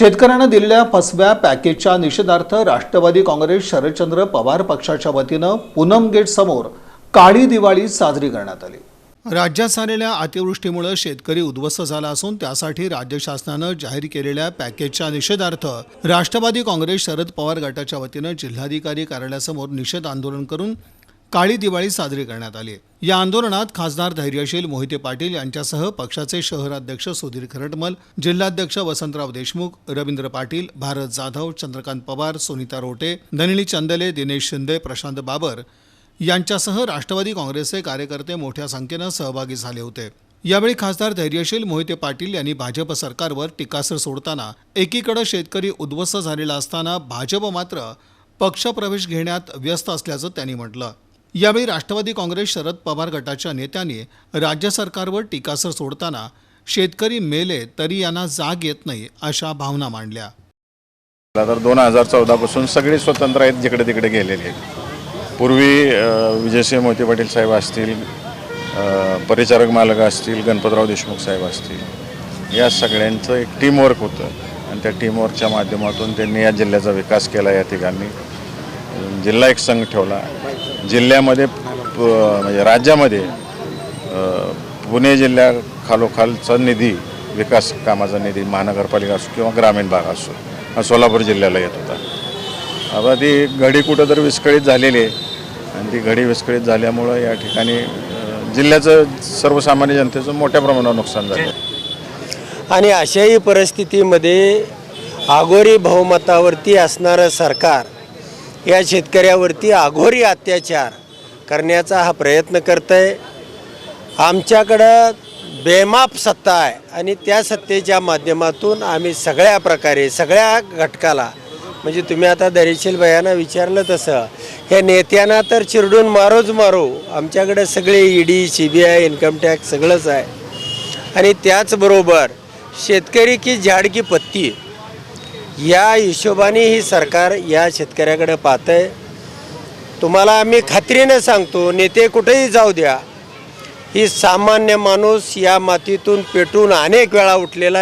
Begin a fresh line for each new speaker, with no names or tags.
शेतकऱ्यांना दिलेल्या फसव्या पॅकेजच्या निषेधार्थ राष्ट्रवादी काँग्रेस शरदचंद्र पवार पक्षाच्या वतीनं पूनम गेट समोर काळी दिवाळी साजरी करण्यात आली. राज्यात झालेल्या अतिवृष्टीमुळे शेतकरी उद्ध्वस्त झाला असून त्यासाठी राज्य शासनानं जाहीर केलेल्या पॅकेजच्या निषेधार्थ राष्ट्रवादी काँग्रेस शरद पवार गटाच्या वतीनं जिल्हाधिकारी कार्यालयासमोर निषेध आंदोलन करून काळी दिवाळी साजरी करण्यात आली या आंदोलनात खासदार धैर्यशील मोहिते पाटील यांच्यासह पक्षाचे शहराध्यक्ष सुधीर खरटमल जिल्हाध्यक्ष वसंतराव देशमुख रवींद्र पाटील भारत जाधव चंद्रकांत पवार सुनीता रोटे धनिली चंदले दिनेश शिंदे प्रशांत बाबर यांच्यासह राष्ट्रवादी काँग्रेसचे कार्यकर्ते मोठ्या संख्येनं सहभागी झाले होते. यावेळी खासदार धैर्यशील मोहिते पाटील यांनी भाजप सरकारवर टीकास्त्र सोडताना एकीकडे शेतकरी उद्ध्वस्त झालेला असताना भाजप मात्र पक्षप्रवेश घेण्यात व्यस्त असल्याचं त्यांनी म्हटलं. यावेळी राष्ट्रवादी काँग्रेस शरद पवार गटाच्या नेत्यांनी राज्य सरकारवर टीकासर सोडताना शेतकरी मेले तरी यांना जाग येत नाही अशा भावना मांडल्या.
तर दोन हजार चौदापासून सगळे स्वतंत्र आहेत जिकडे तिकडे गेलेले आहेत. पूर्वी विजयसिंह मोती पाटील साहेब असतील परिचारक मालक असतील गणपतराव देशमुख साहेब असतील या सगळ्यांचं एक टीमवर्क होतं. आणि त्या टीमवर्कच्या माध्यमातून त्यांनी या जिल्ह्याचा विकास केला या ठिकाणी जिल्हा एक संघ ठेवला. जिल्ह्यामध्ये प- म्हणजे राज्यामध्ये पुणे जिल्ह्या खालोखालचा निधी विकास कामाचा निधी महानगरपालिका असो किंवा ग्रामीण भाग असो हा सोलापूर जिल्ह्याला येत होता. आता ती घडी कुठंतरी विस्कळीत झालेली आहे. आणि ती घडी विस्कळीत झाल्यामुळं या ठिकाणी जिल्ह्याचं सर्वसामान्य जनतेचं मोठ्या प्रमाणावर नुकसान झालं.
आणि अशाही परिस्थितीमध्ये आगोरी बहुमतावरती असणारं सरकार या शेतकऱ्यावरती अघोरी अत्याचार करण्याचा हा प्रयत्न करत आहे आमच्याकडं बेमाप सत्ता आहे आणि त्या सत्तेच्या माध्यमातून आम्ही सगळ्या प्रकारे सगळ्या घटकाला म्हणजे तुम्ही आता दरीशील भयानं विचारलं तसं हे नेत्यांना तर चिरडून मारोच मारो. आमच्याकडे सगळे ED C B I income tax सगळंच आहे. आणि त्याचबरोबर शेतकरी की झाड की पत्ती या हिशोबाने ही सरकार या शेतकऱ्याकडे पाहतं आहे तुम्हाला आम्ही खात्रीनं सांगतो नेते कुठेही जाऊ द्या. ही सामान्य माणूस या मातीतून पेटून अनेक वेळा उठलेला